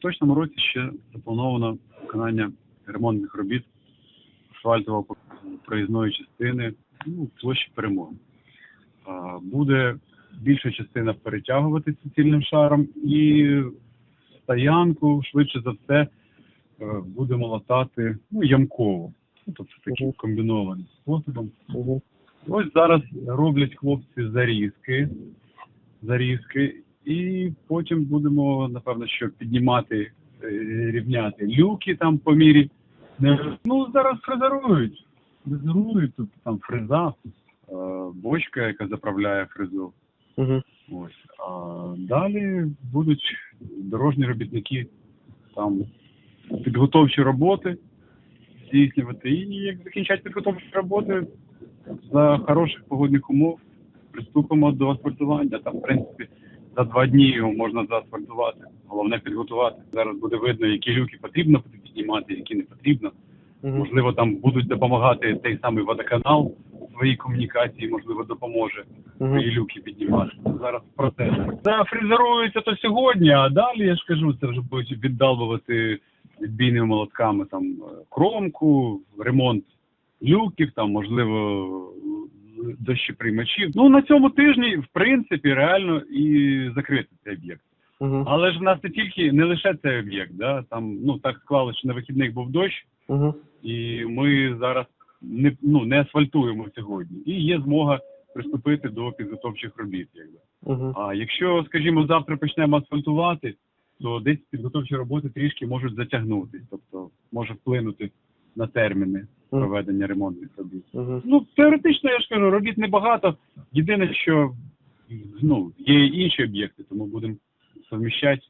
поточному році ще заплановано виконання ремонтних робіт асфальтового проїзної частини ну, площі перемоги. Буде більша частина перетягувати суцільним шаром і стоянку, швидше за все, е, будемо латати ну, ямково. Ну, Тобто таким Мгм. комбінованим способом. Ось зараз роблять хлопці зарізки, зарізки, і потім будемо, напевно, що піднімати, е, рівняти люки там по мірі. Ну, зараз фрезерують. Фрезерують, тут там фреза, е, бочка, яка заправляє фрезу. Угу. Ось. А далі будуть дорожні робітники там підготовчі роботи здійснювати. І як закінчать підготовчі роботи за хороших погодних умов, приступимо до асфальтування. Там, в принципі, за два дні його можна заасфальтувати. Головне підготувати. Зараз буде видно, які люки потрібно піднімати, які не потрібно. Угу. Можливо, там будуть допомагати той самий водоканал у своїй комунікації, можливо, допоможе Угу. свої люки піднімати. Зараз процес. Зафрезерується то сьогодні, а далі я ж кажу, це вже будуть віддалбувати відбійними молотками там е, кромку, ремонт люків, там можливо дощеприймачів. Ну на цьому тижні, в принципі, реально і закрити цей об'єкт. Угу. Але ж в нас не тільки не лише цей об'єкт, да там ну так склалося, що на вихідних був дощ, Угу. і ми зараз не ну не асфальтуємо сьогодні. І є змога приступити до підготовчих робіт. Якби. Угу. А якщо, скажімо, завтра почнемо асфальтувати, то десь підготовчі роботи трішки можуть затягнутися, тобто може вплинути на терміни проведення ремонтних робіт. Угу. Ну теоретично я ж кажу, робіт небагато. Єдине, що ну є інші об'єкти, тому будемо совміщати